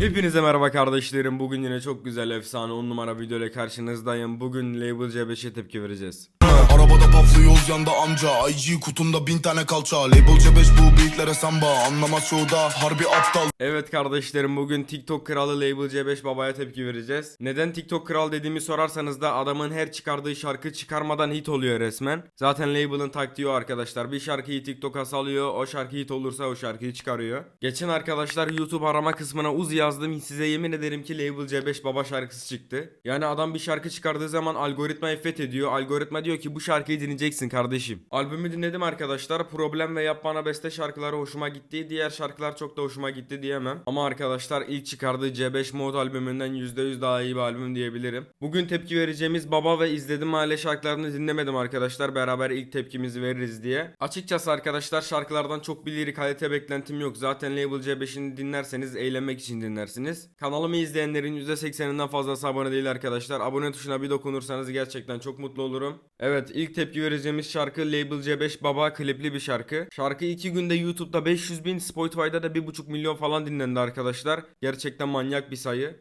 Hepinize merhaba kardeşlerim. Bugün yine çok güzel efsane 10 numara video ile karşınızdayım. Bugün Label C5'e tepki vereceğiz. Arabada paflıyoruz yanda amca IG kutumda bin tane kalça Label C5 bu beatlere samba Anlamaz şurada harbi aptal Evet kardeşlerim bugün TikTok kralı Label C5 babaya tepki vereceğiz. Neden TikTok kral dediğimi sorarsanız da adamın her çıkardığı şarkı çıkarmadan hit oluyor resmen. Zaten Label'ın taktiği o arkadaşlar. Bir şarkıyı TikTok'a salıyor. O şarkı hit olursa o şarkıyı çıkarıyor. Geçen arkadaşlar YouTube arama kısmına uz yazdım. Size yemin ederim ki Label C5 baba şarkısı çıktı. Yani adam bir şarkı çıkardığı zaman algoritma iffet ediyor. Algoritma diyor ki bu şarkıyı dinleyeceksin kardeşim. Albümü dinledim arkadaşlar. Problem ve Yap Bana Beste şarkıları hoşuma gitti. Diğer şarkılar çok da hoşuma gitti diyemem. Ama arkadaşlar ilk çıkardığı C5 Mod albümünden %100 daha iyi bir albüm diyebilirim. Bugün tepki vereceğimiz Baba ve izledim Aile şarkılarını dinlemedim arkadaşlar. Beraber ilk tepkimizi veririz diye. Açıkçası arkadaşlar şarkılardan çok bir lirik kalite beklentim yok. Zaten Label C5'ini dinlerseniz eğlenmek için dinlersiniz. Kanalımı izleyenlerin %80'inden fazlası abone değil arkadaşlar. Abone tuşuna bir dokunursanız gerçekten çok mutlu olurum. Evet ilk tepki vereceğimiz şarkı Label C5 Baba klipli bir şarkı. Şarkı 2 günde YouTube'da 500 bin, Spotify'da da 1,5 milyon falan dinlendi arkadaşlar. Gerçekten manyak bir sayı.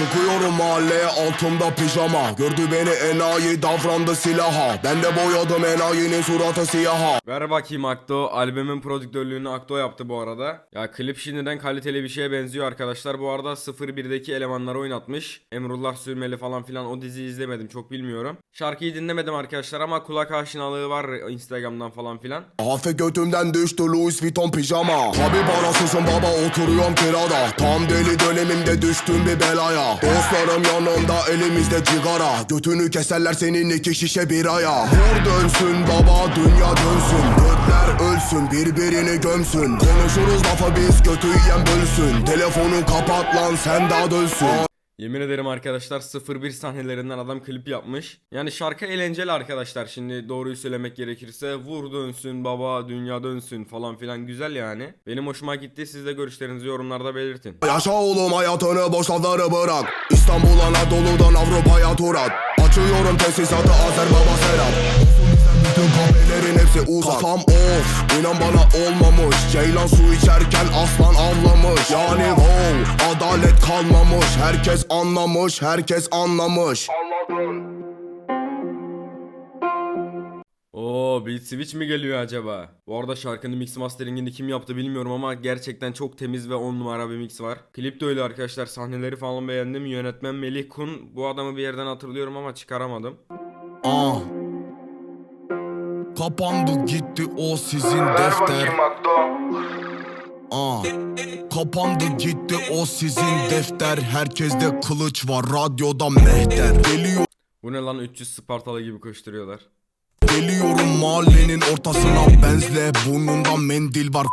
Çıkıyorum mahalleye altımda pijama Gördü beni enayi davrandı silaha Ben de boyadım enayinin suratı siyaha Ver bakayım Akto. Albümün prodüktörlüğünü Akto yaptı bu arada. Ya klip şimdiden kaliteli bir şeye benziyor arkadaşlar. Bu arada 01'deki elemanları oynatmış. Emrullah Sürmeli falan filan o diziyi izlemedim çok bilmiyorum. Şarkıyı dinlemedim arkadaşlar ama kulak aşinalığı var Instagram'dan falan filan. Hafif götümden düştü Louis Vuitton pijama Tabi parasızım baba oturuyorum kirada Tam deli dönemimde düştüm bir belaya Dostlarım yanımda elimizde cigara. Götünü keserler senin iki şişe biraya Vur dönsün baba dünya dönsün. Götler ölsün birbirini gömsün. Konuşuruz lafa biz götü yiyen bölsün. Telefonu kapat lan sen daha dönsün Yemin ederim arkadaşlar 01 sahnelerinden adam klip yapmış. Yani şarkı eğlenceli arkadaşlar şimdi doğruyu söylemek gerekirse. Vur dönsün baba dünya dönsün falan filan güzel yani. Benim hoşuma gitti siz de görüşlerinizi yorumlarda belirtin. Yaşa oğlum hayatını boş lafları bırak İstanbul Anadolu'dan Avrupa'ya tur Açıyorum tesisatı Azer Baba Serap bütün kahvelerin hepsi uzak Kafam off inan bana olmamış Ceylan su içerken aslan avlamış Yani wow adalet kalmamış Herkes anlamış herkes anlamış Oo Beat Switch mi geliyor acaba? Bu arada şarkının mix masteringini kim yaptı bilmiyorum ama gerçekten çok temiz ve 10 numara bir mix var. Klip de öyle arkadaşlar sahneleri falan beğendim. Yönetmen Melih Kun bu adamı bir yerden hatırlıyorum ama çıkaramadım. Ah Kapandı gitti o sizin defter. Ah Kapandı gitti o sizin defter. Herkeste kılıç var radyoda mehter. Geliyor Bu ne lan 300 Spartalı gibi koşturuyorlar. Geliyorum mahallenin ortasına benzle Burnunda mendil var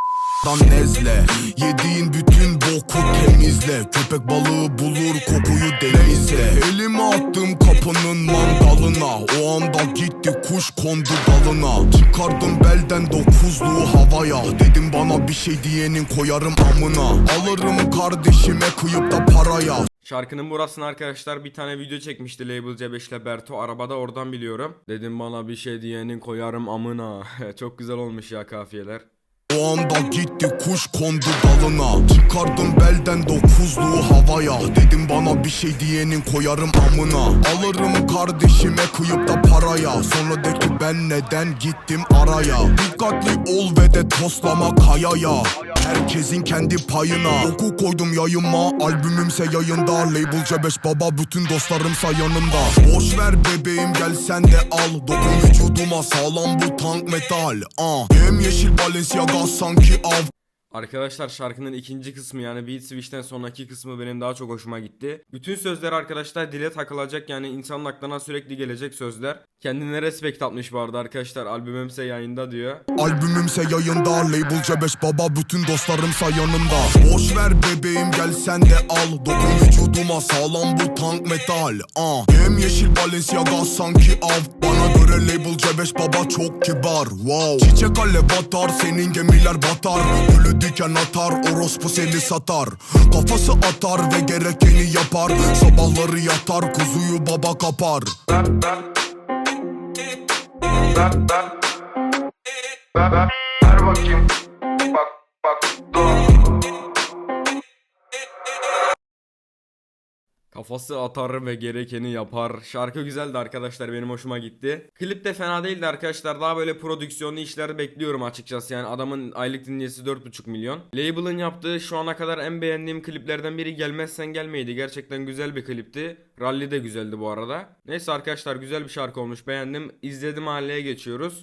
dan nezle. Yediğin bütün boku temizle. Köpek balığı bulur kokuyu denizle. Elimi attım kapının mandalına. O anda gitti kuş kondu dalına. Çıkardım belden dokuzluğu havaya. Dedim bana bir şey diyenin koyarım amına. Alırım kardeşime kıyıp da paraya. Şarkının burasını arkadaşlar bir tane video çekmişti Label C5 ile Berto. Arabada oradan biliyorum. Dedim bana bir şey diyenin koyarım amına. Çok güzel olmuş ya kafiyeler. O anda gitti kuş kondu dalına. Çıkardım belden dokuzluğu havaya. Dedim bana bir şey diyenin koyarım amına. Alırım kardeşime kıyıp da paraya. Sonra de ki ben neden gittim araya? Dikkatli ol ve de toslama kayaya Herkesin kendi payına. Oku koydum yayıma. Albümümse yayında. Label C5 baba bütün dostlarımsa yanımda. Boş ver bebeğim gel sen de al. Dokun vücuduma sağlam bu tank metal ah. Yem yeşil Balenciaga sanki av Arkadaşlar şarkının ikinci kısmı yani Beat Switch'ten sonraki kısmı benim daha çok hoşuma gitti. Bütün sözler arkadaşlar dile takılacak yani insanın aklına sürekli gelecek sözler. Kendine respekt atmış bu arada arkadaşlar albümümse yayında diyor. Albümümse yayında Label C5 baba bütün dostlarımsa yanımda Boş ver bebeğim gel sen de al Dokun vücuduma sağlam bu tank metal ah. Yem yeşil Balenciaga sanki av Bana göre Label C5 baba çok kibar wow. Çiçek alev batar senin gemiler batar. Gülü diken atar orospu seni satar. Kafası atar ve gerekeni yapar. Sabahları yatar kuzuyu baba kapar. Ver bakayım. Bak bak Kafası atar ve gerekeni yapar. Şarkı güzeldi arkadaşlar benim hoşuma gitti. Klip de fena değildi arkadaşlar. Daha böyle prodüksiyonlu işler bekliyorum açıkçası. Yani adamın aylık dinleyicisi 4,5 milyon. Label'ın yaptığı şu ana kadar en beğendiğim kliplerden biri Gelmezsen Gelmeydi. Gerçekten güzel bir klipti. Rally de güzeldi bu arada. Neyse arkadaşlar güzel bir şarkı olmuş beğendim. İzledim mahalleye geçiyoruz.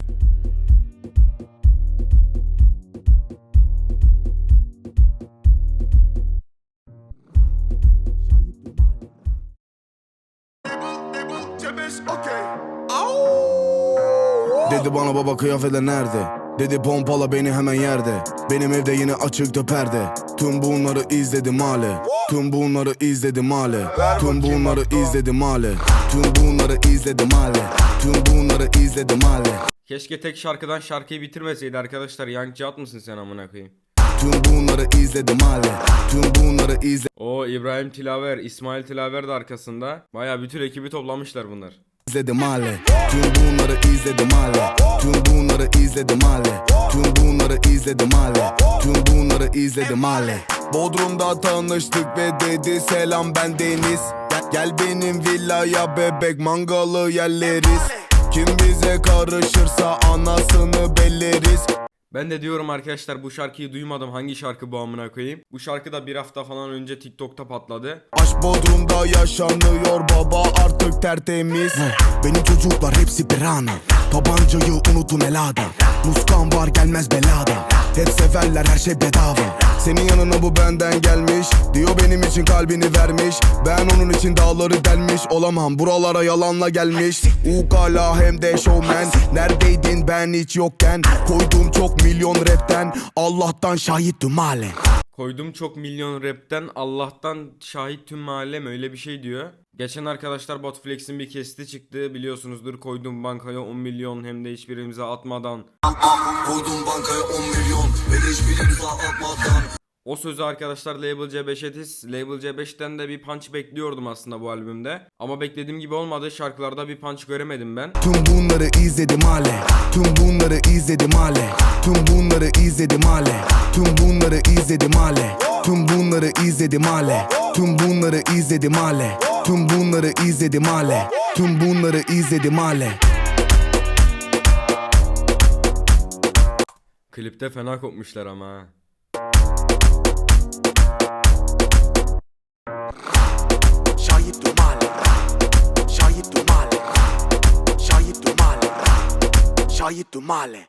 Bana baba kıyafetler nerede? Dedi pompala beni hemen yerde Benim evde yine açıktı perde Tüm bunları izledim hale Tüm bunları izledim hale Tüm bunları izledim hale Tüm bunları izledim hale Tüm bunları izledim hale Keşke tek şarkıdan şarkıyı bitirmeseydi arkadaşlar. Yankı at mısın sen amına koyayım? Tüm bunları izledim hale Tüm bunları O İbrahim Tilaver, İsmail Tilaver de arkasında. Baya bütün ekibi toplamışlar bunlar. İzledim hale Tüm bunları izledim hale Tüm bunları izledim hale Tüm bunları izledim hale Tüm bunları izledim hale Bodrum'da tanıştık ve dedi selam ben Deniz. Gel, benim villaya bebek mangalı yerleriz. Kim bize karışırsa anasını belleriz Ben de diyorum arkadaşlar bu şarkıyı duymadım. Hangi şarkı bu amına koyayım? Bu şarkı da bir hafta falan önce TikTok'ta patladı. Aşk Bodrum'da yaşanıyor baba artık tertemiz Benim çocuklar hepsi pirana Tabancayı unutun elada Muskan var gelmez belada Hep severler her şey bedava Senin yanına bu benden gelmiş. Diyor benim için kalbini vermiş. Ben onun için dağları delmiş. Olamam buralara yalanla gelmiş. Ukala hem de showman. Neredeydin? Ben hiç yokken. Koydum çok milyon rapten. Allah'tan şahittim hale Koydum çok milyon rapten. Allah'tan şahit tüm mahallem öyle bir şey diyor. Geçen arkadaşlar Botflex'in bir kesti çıktı biliyorsunuzdur koydum bankaya 10 milyon hem de hiçbirimize atmadan. Koydum bankaya 10 milyon Ve hiçbirimize atmadan O sözü arkadaşlar Label C5'e diz. Label C5'ten de bir punch bekliyordum aslında bu albümde. Ama beklediğim gibi olmadı şarkılarda bir punch göremedim ben. Tüm bunları izledim hale Tüm bunları izledim hale Tüm bunları izledim hale Tüm bunları izledim hale Tüm bunları izledim hale Tüm bunları izledim hale Tüm bunları izledim hale. Tüm bunları izledim hale. Klipte fena kopmuşlar ama ha. Şahit dumale Şahit dumale Şahit dumale Şahit dumale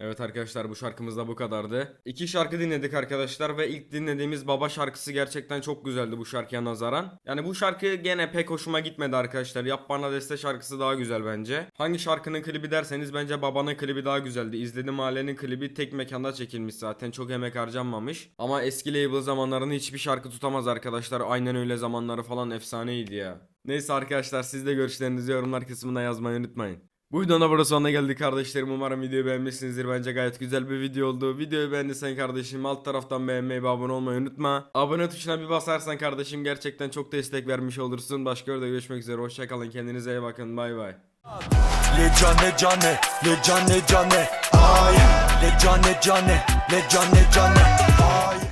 Evet arkadaşlar bu şarkımız da bu kadardı. İki şarkı dinledik arkadaşlar ve ilk dinlediğimiz Baba şarkısı gerçekten çok güzeldi bu şarkıya nazaran. Yani bu şarkı gene pek hoşuma gitmedi arkadaşlar. Yap Bana Deste şarkısı daha güzel bence. Hangi şarkının klibi derseniz bence Baba'nın klibi daha güzeldi. İzledim Ailenin klibi tek mekanda çekilmiş zaten. Çok emek harcanmamış. Ama eski label zamanlarını hiçbir şarkı tutamaz arkadaşlar. Aynen öyle zamanları falan efsaneydi ya. Neyse arkadaşlar siz de görüşlerinizi yorumlar kısmına yazmayı unutmayın. Bu videonun burada sonuna geldik kardeşlerim. Umarım videoyu beğenmişsinizdir. Bence gayet güzel bir video oldu. Videoyu beğendiysen kardeşim alt taraftan beğenmeyi ve abone olmayı unutma. Abone tuşuna bir basarsan kardeşim gerçekten çok destek vermiş olursun. Başka yerde görüşmek üzere. Hoşçakalın. Kendinize iyi bakın. Bay bay. Le cane cane Le cane cane Ay Le cane cane Le cane cane Ay